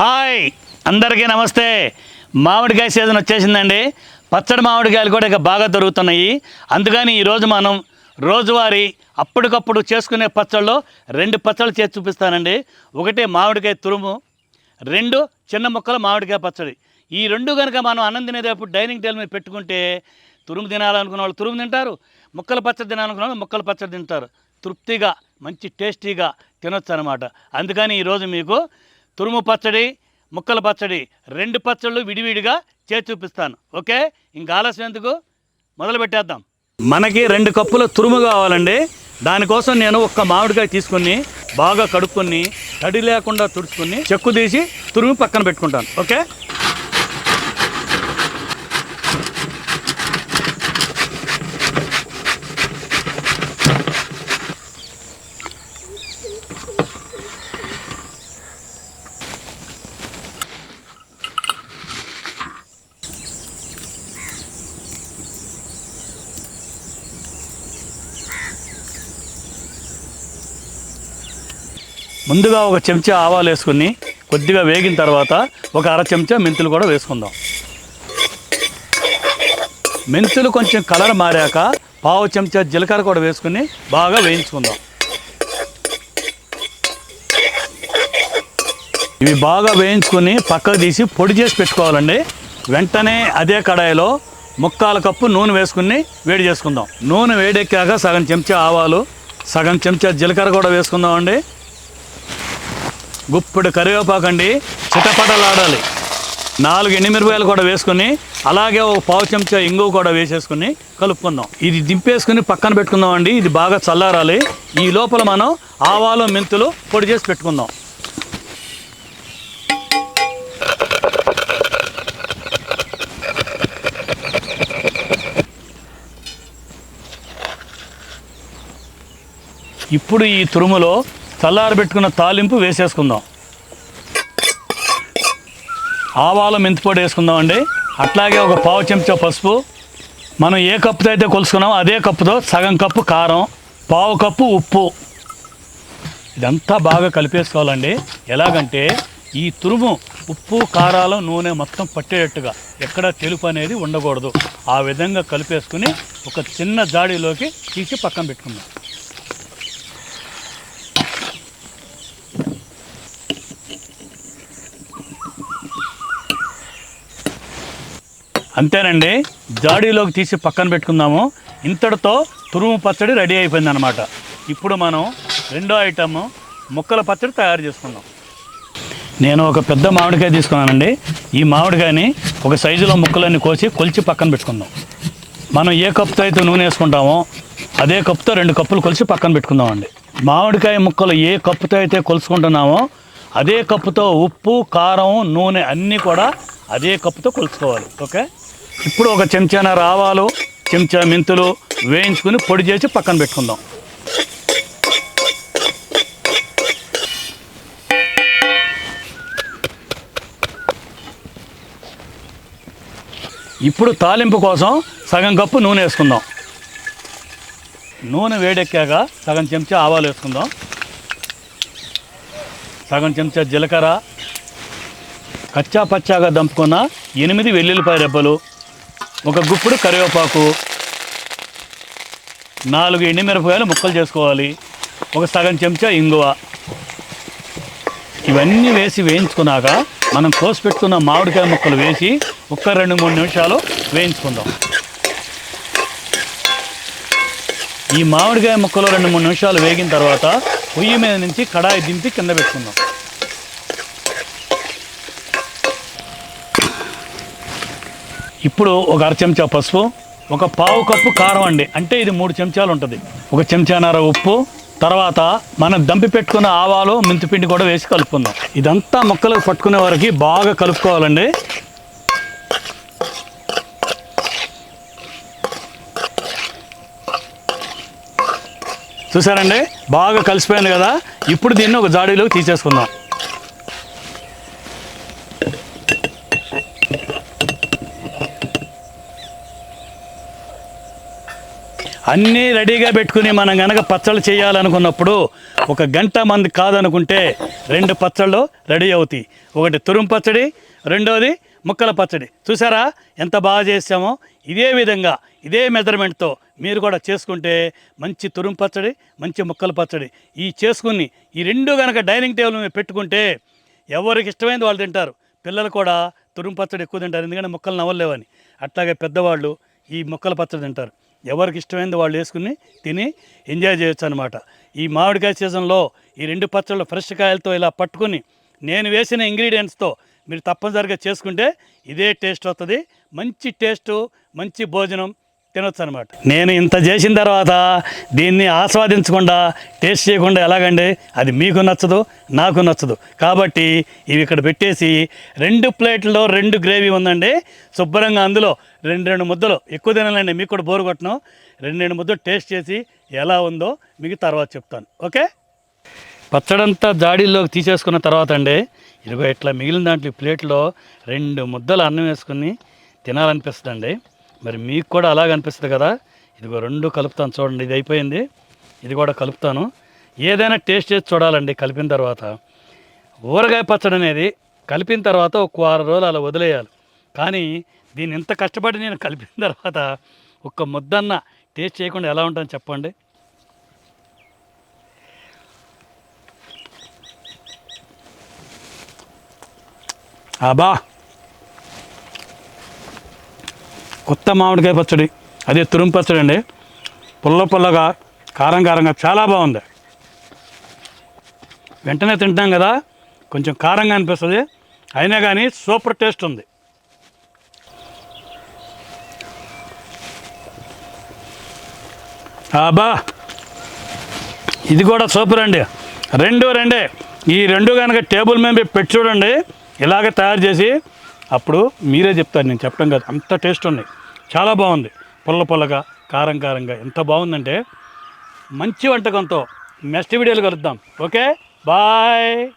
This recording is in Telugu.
హాయ్ అందరికీ నమస్తే. మామిడికాయ సీజన్ వచ్చేసిందండి. పచ్చడి మామిడికాయలు కూడా ఇక బాగా దొరుకుతున్నాయి. అందుకని ఈరోజు మనం రోజువారీ అప్పటికప్పుడు చేసుకునే పచ్చళ్ళు రెండు పచ్చళ్ళు చేసి చూపిస్తానండి. ఒకటి మామిడికాయ తురుము రెండు చిన్న ముక్కల మామిడికాయ పచ్చడి. ఈ రెండు కనుక మనం అన్నం తినేటప్పుడు డైనింగ్ టేబుల్ మీద పెట్టుకుంటే తురుము తినాలనుకున్న వాళ్ళు తురుము తింటారు. ముక్కల పచ్చడి తినాలనుకున్న వాళ్ళు ముక్కల పచ్చడి తింటారు. తృప్తిగా మంచి టేస్టీగా తినొచ్చు అనమాట అందుకని ఈరోజు మీకు తురుము పచ్చడి ముక్కల పచ్చడి రెండు పచ్చళ్ళు విడివిడిగా చేసి చూపిస్తాను. ఓకే? ఇంకా ఆలస్యం ఎందుకు? మొదలు పెట్టేద్దాం. మనకి రెండు కప్పుల తురుము కావాలండి. దానికోసం నేను ఒక్క మామిడికాయ తీసుకొని బాగా కడుక్కొని తడి లేకుండా తుడుచుకొని చెక్కు తీసి తురుము పక్కన పెట్టుకుంటాను. ఓకే? ముందుగా ఒక చెంచా ఆవాలు వేసుకుని కొద్దిగా వేగిన తర్వాత ఒక అర చెంచా మెంతులు కూడా వేసుకుందాం. మెంతులు కొంచెం కలర్ మారాక పావు చెంచా జీలకర్ర కూడా వేసుకుని బాగా వేయించుకుందాం. ఇవి బాగా వేయించుకొని పక్కకు తీసి పొడి చేసి పెట్టుకోవాలండి. వెంటనే అదే కడాయిలో ముక్కాల కప్పు నూనె వేసుకుని వేడి చేసుకుందాం. నూనె వేడెక్కాక సగం చెంచా ఆవాలు సగం చెంచా జీలకర్ర కూడా వేసుకుందామండి. గుప్పుడు కరివేపాకు అండి చిటపటలాడాలి. నాలుగు ఎండుమిరపకాయలు కూడా వేసుకుని అలాగే ఒక పావు చెంచా ఇంగువ కూడా వేసేసుకుని కలుపుకుందాం. ఇది దింపేసుకుని పక్కన పెట్టుకుందాం అండి ఇది బాగా చల్లారాలి. ఈ లోపల మనం ఆవాలు మెంతులు పొడి చేసి పెట్టుకుందాం. ఇప్పుడు ఈ తురుములో చల్లారబెట్టుకున్న తాలింపు వేసేసుకుందాం. ఆవాల మెంతిపొడి వేసుకుందామండి అట్లాగే ఒక పావు చెంచా పసుపు. మనం ఏ కప్పుతో అయితే కొలుసుకున్నామో అదే కప్పుతో సగం కప్పు కారం పావు కప్పు ఉప్పు. ఇదంతా బాగా కలిపేసుకోవాలండి. ఎలాగంటే ఈ తురుము ఉప్పు కారాలు నూనె మొత్తం పట్టేటట్టుగా ఎక్కడ తెలుపు అనేది ఉండకూడదు. ఆ విధంగా కలిపేసుకుని ఒక చిన్న జాడీలోకి తీసి పక్కన పెట్టుకుందాం. అంతేనండి. జాడీలోకి తీసి పక్కన పెట్టుకుందాము. ఇంతటితో తురుము పచ్చడి రెడీ అయిపోయింది అనమాట ఇప్పుడు మనం రెండో ఐటమ్ ముక్కల పచ్చడి తయారు చేసుకుందాం. నేను ఒక పెద్ద మామిడికాయ తీసుకున్నానండి. ఈ మామిడికాయని ఒక సైజులో ముక్కలన్నీ కోసి కొలిచి పక్కన పెట్టుకుందాం. మనం ఏ కప్పుతో అయితే నూనె వేసుకుంటామో అదే కప్పుతో రెండు కప్పులు కొలిచి పక్కన పెట్టుకుందామండి. మామిడికాయ ముక్కలు ఏ కప్పుతో అయితే కొలుసుకుంటున్నామో అదే కప్పుతో ఉప్పు కారం నూనె అన్నీ కూడా అదే కప్పుతో కొలుసుకోవాలి ఓకే? ఇప్పుడు ఒక చెంచాన ఆవాలు చెంచా మెంతులు వేయించుకుని పొడి చేసి పక్కన పెట్టుకుందాం. ఇప్పుడు తాలింపు కోసం సగం కప్పు నూనె వేసుకుందాం. నూనె వేడెక్కాక సగం చెంచా ఆవాలు వేసుకుందాం. సగం చెంచా జీలకర్ర కచ్చా పచ్చాగా దంపుకున్న ఎనిమిది వెల్లుల్లిపాయ రెబ్బలు ఒక గుప్పుడు కరివేపాకు నాలుగు ఎండిమిరపకాయలు ముక్కలు చేసుకోవాలి ఒక సగం చెంచా ఇంగువ. ఇవన్నీ వేసి వేయించుకున్నాక మనం కోసి పెట్టుకున్న మామిడికాయ ముక్కలు వేసి ఒక్క రెండు మూడు నిమిషాలు వేయించుకుందాం. ఈ మామిడికాయ ముక్కలు రెండు మూడు నిమిషాలు వేగిన తర్వాత పొయ్యి మీద నుంచి కడాయి దింపి కింద పెట్టుకుందాం. ఇప్పుడు ఒక అర చెంచా పసుపు ఒక పావు కప్పు కారం అండి. అంటే ఇది మూడు చెంచాలు ఉంటుంది. ఒక చెంచానర ఉప్పు తర్వాత మనం దంపి పెట్టుకున్న ఆవాలు మెంతిపిండి కూడా వేసి కలుపుకుందాం. ఇదంతా ముక్కలకు పట్టుకునే వరకు బాగా కలుపుకోవాలండి. చూసారండి బాగా కలిసిపోయింది కదా? ఇప్పుడు దీన్ని ఒక జాడీలోకి తీసేసుకుందాం. అన్నీ రెడీగా పెట్టుకుని మనం కనుక పచ్చళ్ళు చేయాలనుకున్నప్పుడు ఒక గంట మంది కాదనుకుంటే రెండు పచ్చళ్ళు రెడీ అవుతాయి. ఒకటి తురుము పచ్చడి రెండోది ముక్కల పచ్చడి. చూసారా ఎంత బాగా చేసామో? ఇదే విధంగా ఇదే మెజర్మెంట్తో మీరు కూడా చేసుకుంటే మంచి తురుము పచ్చడి మంచి ముక్కల పచ్చడి. ఈ చేసుకుని ఈ రెండు కనుక డైనింగ్ టేబుల్ మీద పెట్టుకుంటే ఎవరికి ఇష్టమైంది వాళ్ళు తింటారు. పిల్లలు కూడా తురుము పచ్చడి ఎక్కువ తింటారు. ఎందుకంటే ముక్కలు నవ్వలేవని. అట్లాగే పెద్దవాళ్ళు ఈ ముక్కల పచ్చడి తింటారు. ఎవరికి ఇష్టమైంది వాళ్ళు వేసుకుని తిని ఎంజాయ్ చేయొచ్చు అనమాట ఈ మామిడికాయ సీజన్లో ఈ రెండు పచ్చళ్ళు ఫ్రెష్ కాయలతో ఇలా పట్టుకుని నేను వేసిన ఇంగ్రీడియంట్స్తో మీరు తప్పనిసరిగా చేసుకుంటే ఇదే టేస్ట్ వస్తుంది మంచి టేస్టు మంచి భోజనం తినొచ్చు అనమాట నేను ఇంత చేసిన తర్వాత దీన్ని ఆస్వాదించకుండా టేస్ట్ చేయకుండా ఎలాగండి? అది మీకు నచ్చదు నాకు నచ్చదు. కాబట్టి ఇవి ఇక్కడ పెట్టేసి రెండు ప్లేట్లో రెండు గ్రేవీ ఉందండి. శుభ్రంగా అందులో రెండు రెండు ముద్దలు ఎక్కువ తినాలండి. మీకు కూడా బోరు కొట్టను. రెండు రెండు ముద్దలు టేస్ట్ చేసి ఎలా ఉందో మీకు తర్వాత చెప్తాను. ఓకే? పచ్చడంతా జాడీల్లోకి తీసేసుకున్న తర్వాత అండి ఇదిగో ఇట్లా మిగిలిన దాంట్లో ప్లేట్లో రెండు ముద్దలు అన్నం వేసుకుని అండి మరి మీకు కూడా అలాగ అనిపిస్తుంది కదా? ఇదిగో రెండు కలుపుతాను చూడండి ఇది అయిపోయింది. ఇది కూడా కలుపుతాను. ఏదైనా టేస్ట్ చేసి చూడాలండి కలిపిన తర్వాత. ఊరగాయ పచ్చడి అనేది కలిపిన తర్వాత ఒక వారం రోజులు అలా వదిలేయాలి. కానీ దీన్ని ఇంత కష్టపడి నేను కలిపిన తర్వాత ఒక్క ముద్దన్న టేస్ట్ చేయకుండా ఎలా ఉంటుందని చెప్పండి. అబా కొత్త మామిడికాయ పచ్చడి. అదే తురుము పచ్చడి అండి పుల్ల పుల్లగా కారం కారంగా చాలా బాగుంది. వెంటనే తింటాం కదా. కొంచెం కారంగా అనిపిస్తుంది. అయినా కానీ సూపర్ టేస్ట్ ఉంది. అబ్బా! ఇది కూడా సూపర్ అండి. రెండు రెండే. ఈ రెండు కనుక టేబుల్ మీద పెట్టి చూడండి. ఇలాగ తయారు చేసి అప్పుడు మీరే చెప్తారు. నేను చెప్పడం కాదు. అంత టేస్ట్ ఉన్నాయి. చాలా బాగుంది. పుల్ల పుల్లగా కారం కారంగా ఎంత బాగుందంటే మంచి వంటకంతో నెక్స్ట్ వీడియోలో కలుద్దాం. ఓకే? బాయ్!